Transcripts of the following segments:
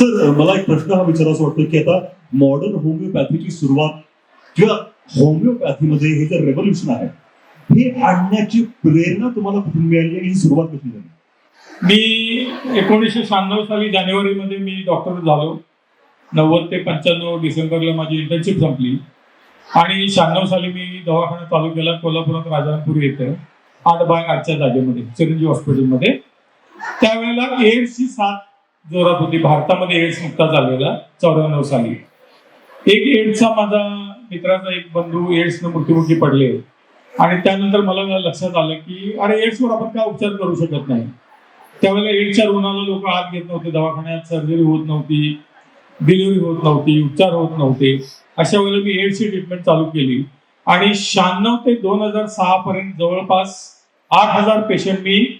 Sir मला एक प्रश्न हा विचारायचा वाटतो की आता मॉडर्न होमिओपॅथीची सुरुवात किंवा होमिओपॅथीमध्ये हे जे रेव्होल्युशन आहे हे आणण्याची प्रेरणा तुम्हाला कुठून मिळाली आणि ही सुरुवात कशी झाली? मी एकोणीसशे शहाण्णव साली जानेवारीमध्ये मी डॉक्टर झालो. नव्वद ते पंच्याण्णव डिसेंबरला माझी इंटर्नशिप संपली. आणि शहाण्णव साली मी दवाखाना चालू केला कोल्हापुरात राजारामपूर येथे आठ बाय आठच्या जागेमध्ये चिरंजीव हॉस्पिटलमध्ये त्यावेळेला एड्सची साथ जोरात होती भारतामध्ये एड्स मुक्ता झालेला चौऱ्याण्णव साली. एक एड्सचा माझा मित्राचा एक बंधू एड्सनं मृत्युमुखी पडले. आणि त्यानंतर मला लक्षात आलं की अरे एड्सवर आपण काय उपचार करू शकत नाही. त्यावेळेला एड्सच्या रुग्णाला लोक आत घेत नव्हते दवाखान्यात सर्जरी होत नव्हती डिलिव्हरी होत नव्हती उपचार होत नव्हते. अशा वेळेला मी एड्सची ट्रीटमेंट चालू केली. आणि शहाण्णव ते दोन हजार सहा पर्यंत जवळपास आठ हजार पेशंट मी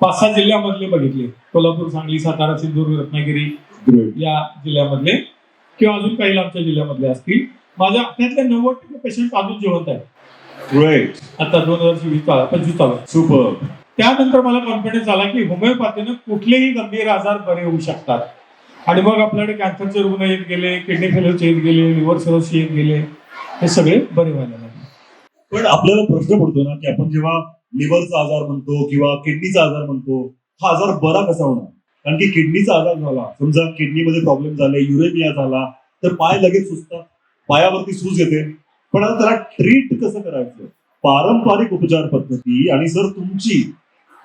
पाच सहा जिल्ह्यामधले बघितले. कोल्हापूर सांगली सातारा सिंधुदुर्ग रत्नागिरी. या जिल्ह्यामधले किंवा अजून काही लांबच्या जिल्ह्यामधले असतील. माझ्या त्यातले नव्वद टक्के पेशंट अजून जिवंत आहेत. ग्रेट आता दोन हजार चोवीस चालू पंचवीस चालू आहे. सुपर त्यानंतर मला कॉन्फिडन्स आला की होमिओपॅथीनं कुठलेही गंभीर आजार बरे होऊ शकतात. आणि मग आपल्याकडे कॅन्सरचे रुग्ण येत गेले किडनी फेलरचे येत गेले लिव्हर फेलरचे येत गेले. हे सगळे बरे व्हायला लागले. पण आपल्याला प्रश्न पडतो ना की आपण जेव्हा लिव्हरचा आजार म्हणतो किंवा किडनीचा आजार म्हणतो हा आजार बरा कसा होणार? कारण की किडनीचा आजार झाला समजा किडनीमध्ये प्रॉब्लेम झाले युरेमिया झाला तर पाय लगेच सुचतात पायावरती सूज येते. पण आता त्याला ट्रीट कसं करायचं? पारंपरिक उपचार पद्धती आणि सर तुमची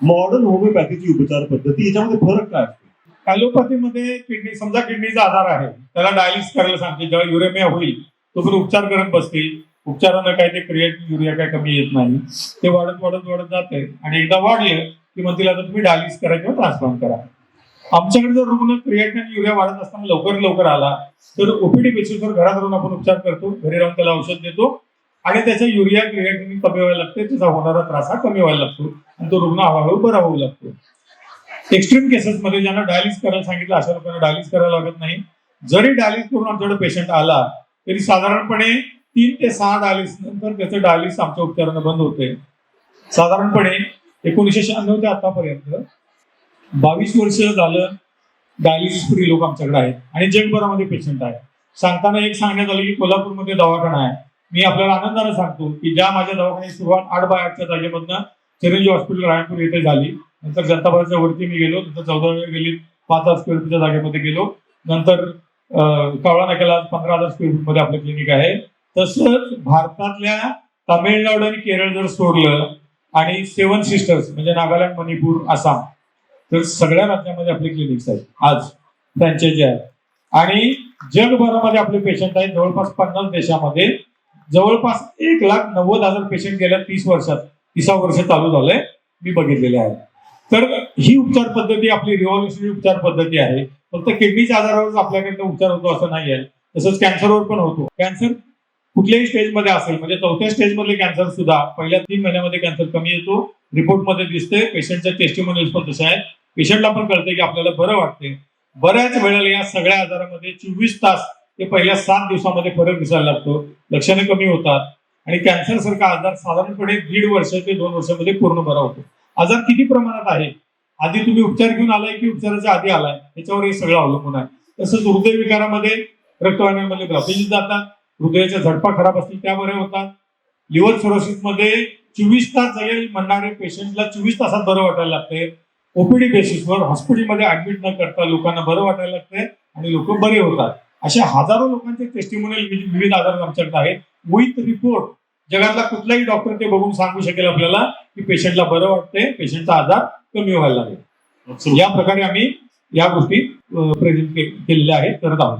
मॉडर्न होमिओपॅथीची उपचार पद्धती याच्यामध्ये फरक काय असतो? ॲलोपॅथीमध्ये किडनी समजा किडनीचा आजार आहे त्याला डायलिस करायला सांगते जेव्हा युरेमिया होईल तो पण उपचार करत बसतील. उपचारानं काय ते क्रिएट युरिया काय कमी येत नाही. ते वाढत वाढत वाढत जाते आणि एकदा वाढले की मग तिला आता तुम्ही डायलिस करा किंवा ट्रान्सप्लांट करा. आमच्याकडे जर रुग्ण क्रिएट आणि युरिया वाढत असताना लवकर लवकर आला तर ओपीडी बेसिसवर घरात राहून आपण उपचार करतो घरी राहून त्याला औषध देतो आणि त्याचा युरिया क्रिएटिन कमी व्हायला लागते त्याचा होणारा त्रास हा कमी व्हायला लागतो आणि तो रुग्ण हळूहळू बरा होऊ लागतो. एक्स्ट्रीम केसेसमध्ये ज्यांना डायलिस करायला सांगितलं अशा लोकांना डायलिस करायला लागत नाही. जरी डायलिस करून आमच्याकडे पेशंट आला तरी साधारणपणे तीन ते सहा डायलिस नंतर त्याचं डायलिस आमच्या उपचारानं बंद होते. साधारणपणे एकोणीसशे शहाण्णव ते आतापर्यंत बावीस वर्ष झालं डायलिसिस फ्री लोक आमच्याकडे आहेत आणि जगभरामध्ये पेशंट आहे सांगताना एक सांगण्यात आलं की कोल्हापूरमध्ये दवाखाना आहे. मी आपल्याला आनंदाने सांगतो की ज्या माझ्या दवाखान्याची सुरुवात आठ बाय आठच्या जागेमधनं चिरंजीव हॉस्पिटल रायपूर येथे झाली. नंतर जनता वरती मी गेलो. नंतर चौदा वेळ गेली. पाच हजार स्क्वेअर फीटच्या जागेमध्ये गेलो. नंतर कवळा कावळा नाक्याला पंधरा हजार स्क्वेअर फीटमध्ये आपलं क्लिनिक आहे. तसंच भारतातल्या तामिळनाडू आणि केरळ जर सोडलं आणि सेवन सिस्टर्स म्हणजे नागालँड मणिपूर आसाम तर सगळ्या राज्यामध्ये आपले क्लिनिक्स आहेत. आज फ्रँचायझी आहेत. आणि जगभरामध्ये आपले पेशंट आहेत. जवळपास पन्नास देशामध्ये जवळपास एक लाख नव्वद हजार पेशंट गेल्या तीस वर्षात. तिसा वर्ष चालू झालंय. मी बघितलेले आहे. तर ही उपचार पद्धती आपली रिव्हॉल्युशनरी उपचार पद्धती आहे. फक्त किडनीच्या आजारावरच आपल्याकडनं उपचार होतो असं नाही आहे तसंच कॅन्सरवर पण होतो. कॅन्सर कुठल्याही स्टेजमध्ये असेल म्हणजे चौथ्या स्टेजमधले कॅन्सर सुद्धा पहिल्या तीन महिन्यामध्ये कॅन्सर कमी येतो रिपोर्टमध्ये दिसते पेशंटच्या टेस्टिमोनियल्स पण तसे आहेत पेशंटला पण कळते की आपल्याला बरं वाटते बऱ्याच वेळेला या सगळ्या आजारामध्ये चोवीस तास ते पहिल्या सात दिवसामध्ये फरक दिसायला लागतो. लक्षणे कमी होतात. आणि कॅन्सर सारखा आजार साधारणपणे दीड वर्ष ते दोन वर्षामध्ये पूर्ण बरा होतो. आजार किती प्रमाणात आहे? आधी तुम्ही उपचार घेऊन आलाय की उपचाराच्या आधी आलाय? याच्यावर हे सगळं अवलंबून आहे. तसंच हृदय विकारामध्ये रक्तवाहिन्यांमध्ये ब्लॉकेजेस जातात. हृदयाच्या झडपा खराब असतील त्या बऱ्या होतात लिव्हर सिरोसिसमध्ये चोवीस तास जाईल म्हणणारे पेशंटला चोवीस तासात बरं वाटायला लागते ओपीडी बेसिसवर हॉस्पिटलमध्ये ऍडमिट न करता लोकांना बरं वाटायला लागतंय आणि लोक बरे होतात. असे हजारो लोकांचे टेस्टिमोनियल विविध आजार आमच्याकडे आहेत. विथ रिपोर्ट जगातला कुठलाही डॉक्टर ते बघून सांगू शकेल आपल्याला की पेशंटला बरं वाटतंय पेशंटचा आजार कमी व्हायला लागेल. या प्रकारे आम्ही या गोष्टी प्रेझेंट केलेल्या आहेत. करत आहोत.